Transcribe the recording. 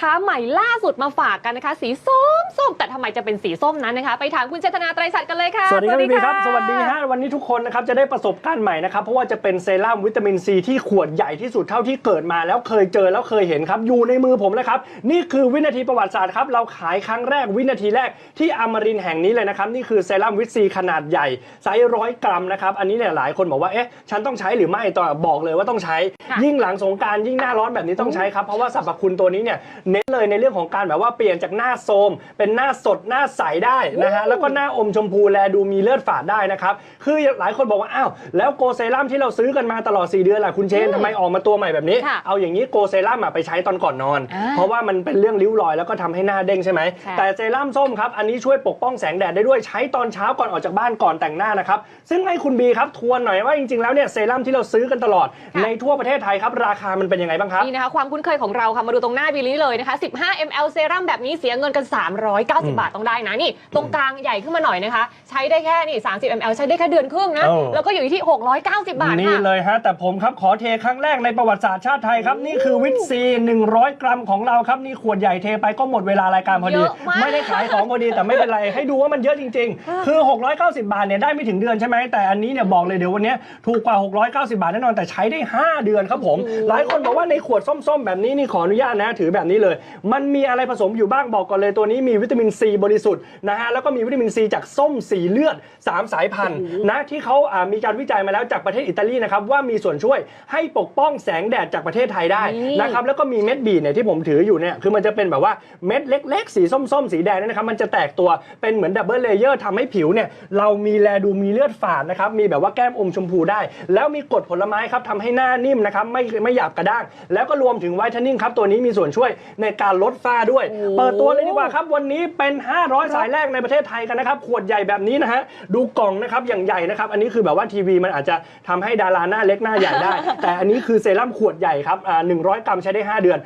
ค้าใหม่ล่าสุดมาฝากกันนะคะ สีส้มส้มแต่ทำไมจะเป็นสีส้มนั้นนะคะ ไปถามคุณเจษนาไตรสัตย์กันเลยค่ะสวัสดีครับพี่บีครับะสวัสดีฮะวันนี้ทุกคนนะครับจะได้ประสบการณ์ใหม่นะครับ เพราะว่าจะเป็นเซรั่มวิตามินซีที่ขวดใหญ่ที่สุดเท่าที่เกิดมา แล้วเคยเจอแล้วเคยเห็นครับ อยู่ในมือผมแล้วครับ นี่คือวินาทีประวัติศาสตร์ครับ เราขายครั้งแรกวินาทีแรกที่อมรินทร์แห่งนี้เลยนะครับ นี่คือเซรั่มวิตซีขนาดใหญ่ไซส์ร้อยกรัมนะครับอันนี้เนี่ยหลายคนบอกว่าเอ๊ะฉันต้องใช้หรือไม่ต่อบอกเลยว่าต้องใช้ค่ะยิ่งหลังสงกรารยิ่งหน้าร้อนแบบนี้ต้องใช้ครับเพราะว่าสรรพคุณตัวนี้เนี่ยเน้นเลยในเรื่องของการแบบว่าเปลี่ยนจากหน้าโทรมเป็นหน้าสดหน้าใสได้นะฮะแล้วก็หน้าอมชมพูแลดูมีเลือดฝาดได้นะครับคือหลายคนบอกว่าอ้าวแล้วโกเซรั่มที่เราซื้อกันมาตลอด 4 เดือนล่ะคุณเชนทำไมออกมาตัวใหม่แบบนี้ ค่ะเอาอย่างนี้โกเซรั่มอะไปใช้ตอนก่อนนอน อ่าเพราะว่ามันเป็นเรื่องริ้วรอยแล้วก็ทำให้หน้าเด้งใช่ไหมค่ะ แต่เซรั่มส้มครับอันนี้ช่วยปกป้องแสงแดดได้ด้วยใช้ตอนเช้าก่อนออกจากบ้านก่อนแต่งหน้านะครับซึ่งให้คุณบีครับทวนหน่อยว่าจริงๆแล้วเนี่ยเซรั่มที่เราซื้อกันตลอดในทั่วประเทศไทยครับราคามันเป็นยังไงบ้างครับ นี่นะคะความคุ้นเคยของเราค่ะมาดูตรงหน้าบิลลี่เลยนะคะ 15 ml เซรั่มแบบนี้เสียเงินกัน 390 บาทต้องได้นะนี่ ตรงกลางใหญ่ขึ้นมาหน่อยนะคะ ใช้ได้แค่นี่ 30 ml ใช้ได้แค่เดือนครึ่งนะโอ้แล้วก็อยู่ที่ 690 บาทนี่ค่ะ เลยฮะ แต่ผมครับขอเทครั้งแรกในประวัติศาสตร์ชาติไทยครับ นี่คือวิตซี 100 กรัมของเราครับ นี่ขวดใหญ่เทไปก็หมดเวลารายการพอดี เยอะมากไม่ได้ขายของพอดีแต่ไม่เป็นไร ให้ดูว่ามันเยอะจริง ๆ คือ 690 บาทเนี่ยได้ไม่ถึงเดือนใช่ไหมแต่อันนี้เนี่ยบอกเลยเดี๋ยววันนี้ถูกกว่า 690 บาทแน่นอนแต่ใช้ได้ 5 เดือนครับผม หลายคนบอกว่าในขวดส้มๆ แบบนี้นี่ขออนุญาตนะถือแบบนี้เลย มันมีอะไรผสมอยู่บ้างบอกก่อนเลยตัวนี้มีวิตามินซีบริสุทธิ์นะฮะแล้วก็มีวิตามินซีจากส้มสีเลือด 3 สายพันธุ์นะที่เขาอ่ามีการวิจัยมาแล้วจากประเทศอิตาลีนะครับว่ามีส่วนช่วยให้ปกป้องแสงแดดจากประเทศไทยได้นี่นะครับแล้วก็มีเม็ดบีดเนี่ยที่ผมถืออยู่เนี่ยคือมันจะเป็นแบบว่าเม็ดเล็ก ๆ สีส้มๆสีแดงเนี่ยนะครับมันจะแตกตัวเป็นเหมือนดับเบิลเลเยอร์ทำให้ผิวเนี่ยเรามีแลดูมีเลือดฝาดนะครับมีแบบว่าแก้มอมชมพูได้ แล้วมีกรดผลไม้ครับทำให้หน้านิ่มนะครับไม่ไม่หยาบกระด้าง แล้วก็รวมถึงไวท์เทนนิ่งครับตัวนี้มีส่วนช่วยในการลดฝ้าด้วยโอ้เปิดตัวเลยดีกว่าครับ วันนี้เป็น 500 สายแรกในประเทศไทยกันนะครับ ขวดใหญ่แบบนี้นะฮะ ดูกล่องนะครับอย่างใหญ่นะครับ อันนี้คือแบบว่าทีวีมันอาจจะทำให้ดาราหน้าเล็กหน้าใหญ่ได้ แต่อันนี้คือเซรั่มขวดใหญ่ครับอ่า100กรัมใช้ได้ 5 เดือน